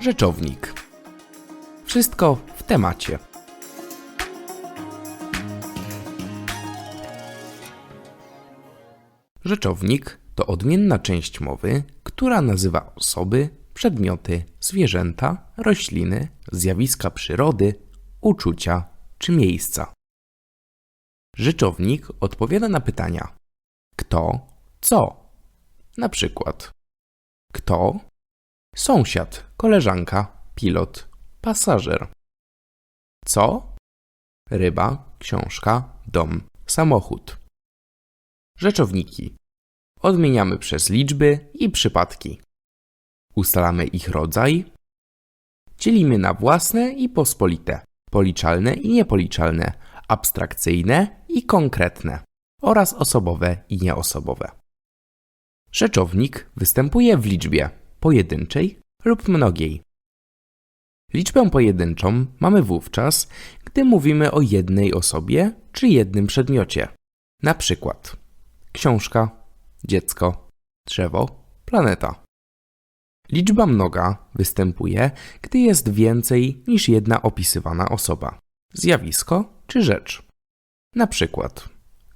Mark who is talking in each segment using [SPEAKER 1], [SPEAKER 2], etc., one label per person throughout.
[SPEAKER 1] Rzeczownik. Wszystko w temacie. Rzeczownik to odmienna część mowy, która nazywa osoby, przedmioty, zwierzęta, rośliny, zjawiska przyrody, uczucia czy miejsca. Rzeczownik odpowiada na pytania kto, co. Na przykład kto, sąsiad, koleżanka, pilot, pasażer. Co? Ryba, książka, dom, samochód. Rzeczowniki. Odmieniamy przez liczby i przypadki. Ustalamy ich rodzaj. Dzielimy na własne i pospolite, policzalne i niepoliczalne, abstrakcyjne i konkretne oraz osobowe i nieosobowe. Rzeczownik występuje w liczbie pojedynczej lub mnogiej. Liczbę pojedynczą mamy wówczas, gdy mówimy o jednej osobie czy jednym przedmiocie. Na przykład książka, dziecko, drzewo, planeta. Liczba mnoga występuje, gdy jest więcej niż jedna opisywana osoba, zjawisko czy rzecz. Na przykład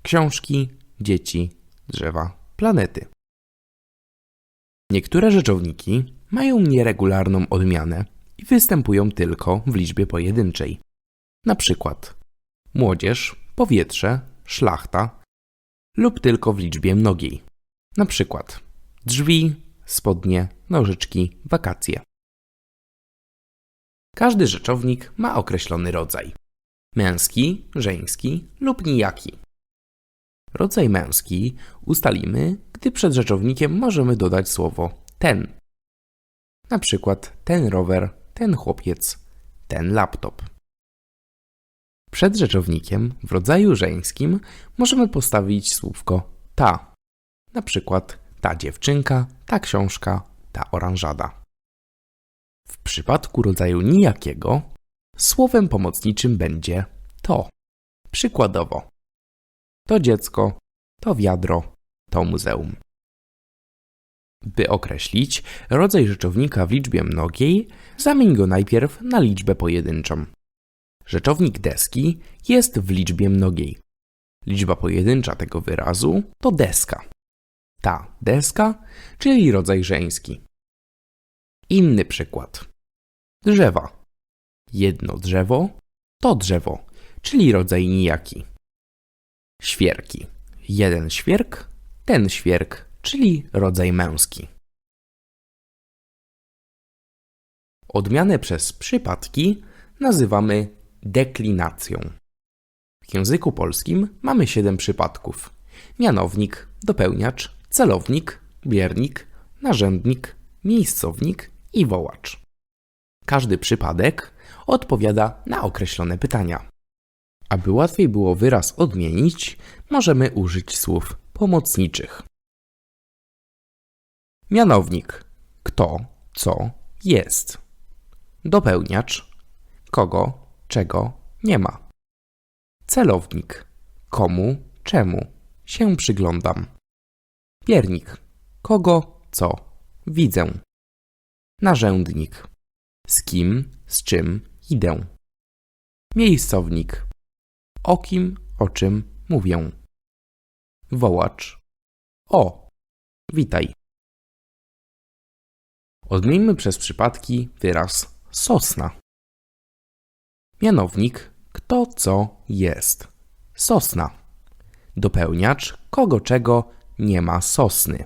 [SPEAKER 1] książki, dzieci, drzewa, planety. Niektóre rzeczowniki mają nieregularną odmianę i występują tylko w liczbie pojedynczej. Na przykład młodzież, powietrze, szlachta lub tylko w liczbie mnogiej. Na przykład drzwi, spodnie, nożyczki, wakacje. Każdy rzeczownik ma określony rodzaj: męski, żeński lub nijaki. Rodzaj męski ustalimy, gdy przed rzeczownikiem możemy dodać słowo ten. Na przykład ten rower, ten chłopiec, ten laptop. Przed rzeczownikiem w rodzaju żeńskim możemy postawić słówko ta. Na przykład ta dziewczynka, ta książka, ta oranżada. W przypadku rodzaju nijakiego słowem pomocniczym będzie to. Przykładowo to dziecko, to wiadro, to muzeum. By określić rodzaj rzeczownika w liczbie mnogiej, zamień go najpierw na liczbę pojedynczą. Rzeczownik deski jest w liczbie mnogiej. Liczba pojedyncza tego wyrazu to deska. Ta deska, czyli rodzaj żeński. Inny przykład. Drzewa. Jedno drzewo to drzewo, czyli rodzaj nijaki. Świerki. Jeden świerk, ten świerk, czyli rodzaj męski. Odmianę przez przypadki nazywamy deklinacją. W języku polskim mamy siedem przypadków: mianownik, dopełniacz, celownik, biernik, narzędnik, miejscownik i wołacz. Każdy przypadek odpowiada na określone pytania. Aby łatwiej było wyraz odmienić, możemy użyć słów pomocniczych. Mianownik kto, co jest. Dopełniacz kogo, czego nie ma. Celownik komu, czemu się przyglądam. Piernik kogo, co widzę. Narzędnik z kim, z czym idę. Miejscownik o kim, o czym mówię. Wołacz. O, witaj. Odmieńmy przez przypadki wyraz sosna. Mianownik kto co jest. Sosna. Dopełniacz kogo czego nie ma sosny.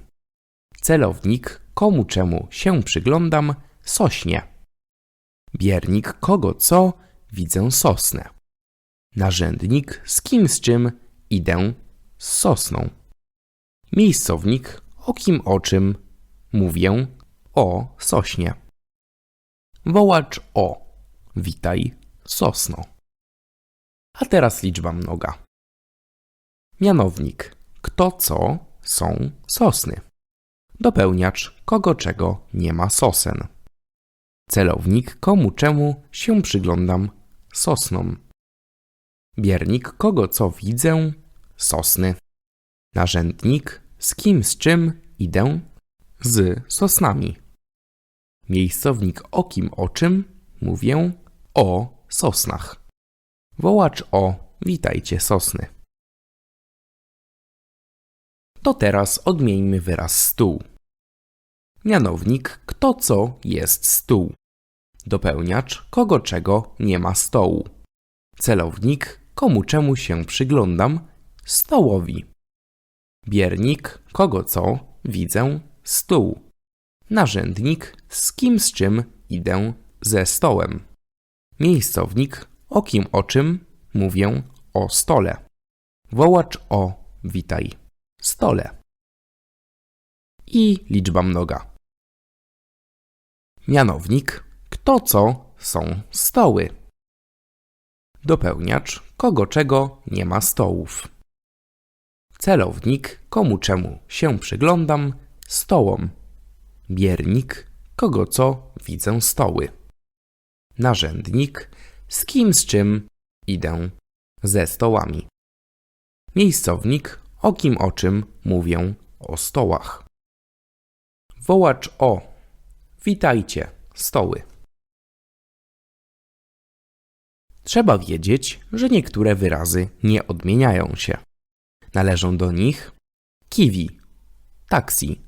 [SPEAKER 1] Celownik komu czemu się przyglądam sośnie. Biernik kogo co widzę sosnę. Narzędnik z kim z czym idę z sosną. Miejscownik o kim o czym mówię o sośnie. Wołacz o witaj sosno. A teraz liczba mnoga. Mianownik kto co są sosny. Dopełniacz kogo czego nie ma sosen. Celownik komu czemu się przyglądam sosną. Biernik kogo co widzę, sosny. Narzędnik z kim z czym idę, z sosnami. Miejscownik o kim o czym mówię o sosnach. Wołacz o witajcie sosny. To teraz odmieńmy wyraz stół. Mianownik kto co jest stół. Dopełniacz kogo czego nie ma stołu. Celownik komu czemu się przyglądam stołowi. Biernik kogo co widzę stół. Narzędnik z kim z czym idę ze stołem. Miejscownik o kim o czym mówię o stole. Wołacz o witaj stole. I liczba mnoga. Mianownik kto co są stoły. Dopełniacz kogo czego nie ma stołów. Celownik komu czemu się przyglądam stołom. Biernik kogo co widzę stoły. Narzędnik z kim z czym idę ze stołami. Miejscownik o kim o czym mówię o stołach. Wołacz o witajcie stoły. Trzeba wiedzieć, że niektóre wyrazy nie odmieniają się. Należą do nich kiwi, taksi,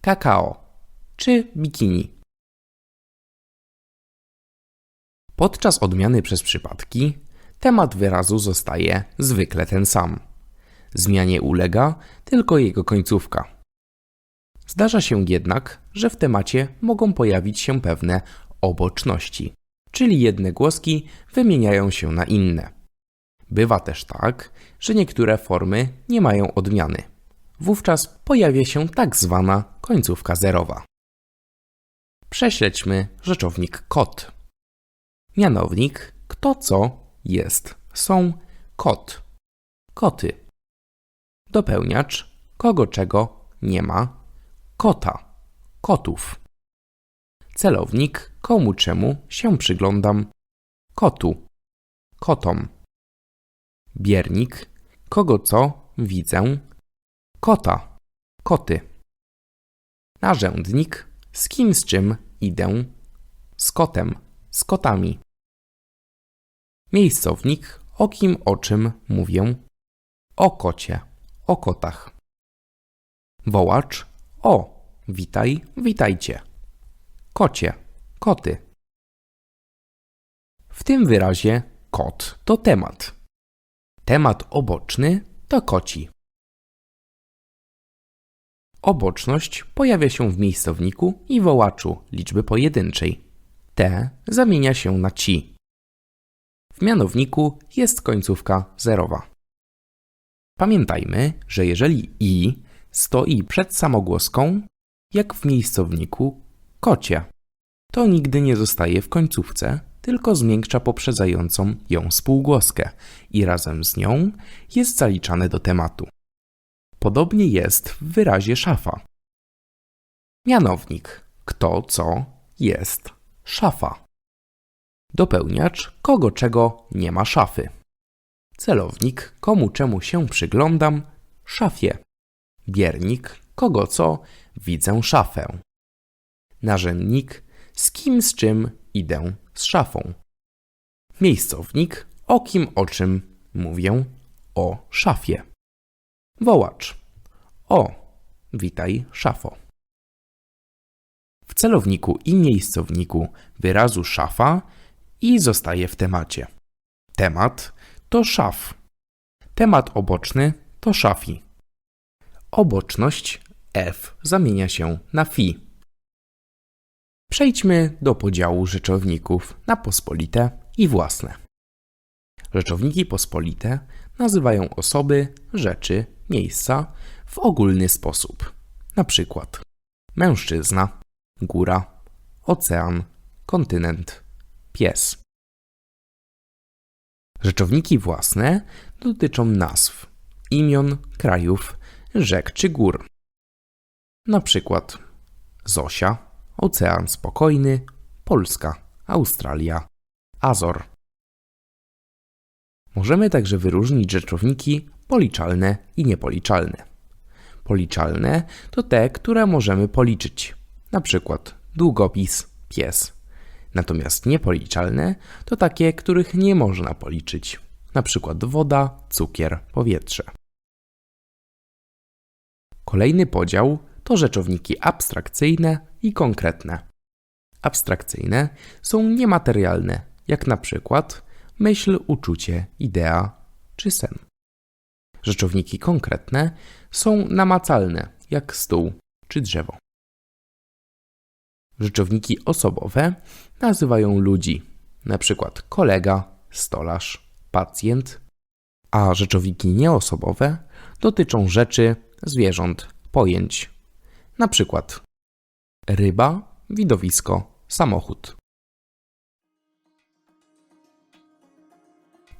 [SPEAKER 1] kakao czy bikini. Podczas odmiany przez przypadki temat wyrazu zostaje zwykle ten sam. Zmianie ulega tylko jego końcówka. Zdarza się jednak, że w temacie mogą pojawić się pewne oboczności, czyli jedne głoski wymieniają się na inne. Bywa też tak, że niektóre formy nie mają odmiany. Wówczas pojawia się tak zwana końcówka zerowa. Prześledźmy rzeczownik kot. Mianownik kto co jest są kot. Koty. Dopełniacz kogo czego nie ma kota. Kotów. Celownik komu czemu się przyglądam kotu. Kotom. Biernik kogo co widzę kota. Koty. Narzędnik z kim z czym idę z kotem. Z kotami. Miejscownik o kim o czym mówię o kocie. O kotach. Wołacz o witaj, witajcie. Kocie, koty. W tym wyrazie kot to temat. Temat oboczny to koci. Oboczność pojawia się w miejscowniku i wołaczu liczby pojedynczej. T zamienia się na ci. W mianowniku jest końcówka zerowa. Pamiętajmy, że jeżeli i stoi przed samogłoską, jak w miejscowniku kocie, to nigdy nie zostaje w końcówce, tylko zmiękcza poprzedzającą ją spółgłoskę i razem z nią jest zaliczane do tematu. Podobnie jest w wyrazie szafa. Mianownik kto co jest szafa. Dopełniacz kogo czego nie ma szafy. Celownik komu czemu się przyglądam szafie. Biernik kogo co widzę szafę. Narzędnik z kim z czym idę z szafą. Miejscownik o kim o czym mówię o szafie. Wołacz. O, witaj, szafo. W celowniku i miejscowniku wyrazu szafa i zostaje w temacie. Temat to szaf. Temat oboczny to szafi. Oboczność f zamienia się na fi. Przejdźmy do podziału rzeczowników na pospolite i własne. Rzeczowniki pospolite nazywają osoby, rzeczy, miejsca w ogólny sposób. Na przykład mężczyzna, góra, ocean, kontynent, pies. Rzeczowniki własne dotyczą nazw, imion, krajów, rzek czy gór. Na przykład Zosia, Ocean Spokojny, Polska, Australia, Azor. Możemy także wyróżnić rzeczowniki policzalne i niepoliczalne. Policzalne to te, które możemy policzyć, na przykład długopis, pies. Natomiast niepoliczalne to takie, których nie można policzyć. Na przykład woda, cukier, powietrze. Kolejny podział to rzeczowniki abstrakcyjne i konkretne. Abstrakcyjne są niematerialne, jak na przykład myśl, uczucie, idea czy sen. Rzeczowniki konkretne są namacalne, jak stół czy drzewo. Rzeczowniki osobowe nazywają ludzi, na przykład kolega, stolarz, pacjent, a rzeczowniki nieosobowe dotyczą rzeczy, zwierząt, pojęć, na przykład ryba, widowisko, samochód.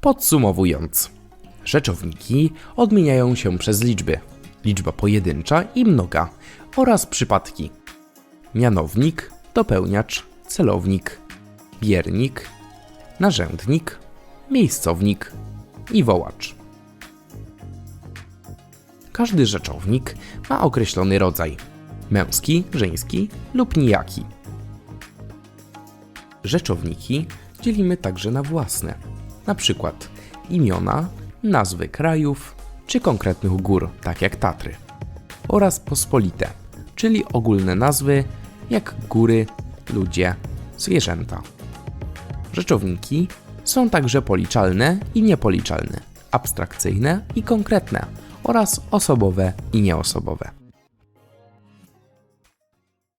[SPEAKER 1] Podsumowując, rzeczowniki odmieniają się przez liczby. Liczba pojedyncza i mnoga oraz przypadki. Mianownik, dopełniacz, celownik, biernik, narzędnik, miejscownik i wołacz. Każdy rzeczownik ma określony rodzaj: męski, żeński lub nijaki. Rzeczowniki dzielimy także na własne, na przykład imiona, nazwy krajów czy konkretnych gór, tak jak Tatry, oraz pospolite, czyli ogólne nazwy jak góry, ludzie, zwierzęta. Rzeczowniki są także policzalne i niepoliczalne, abstrakcyjne i konkretne oraz osobowe i nieosobowe.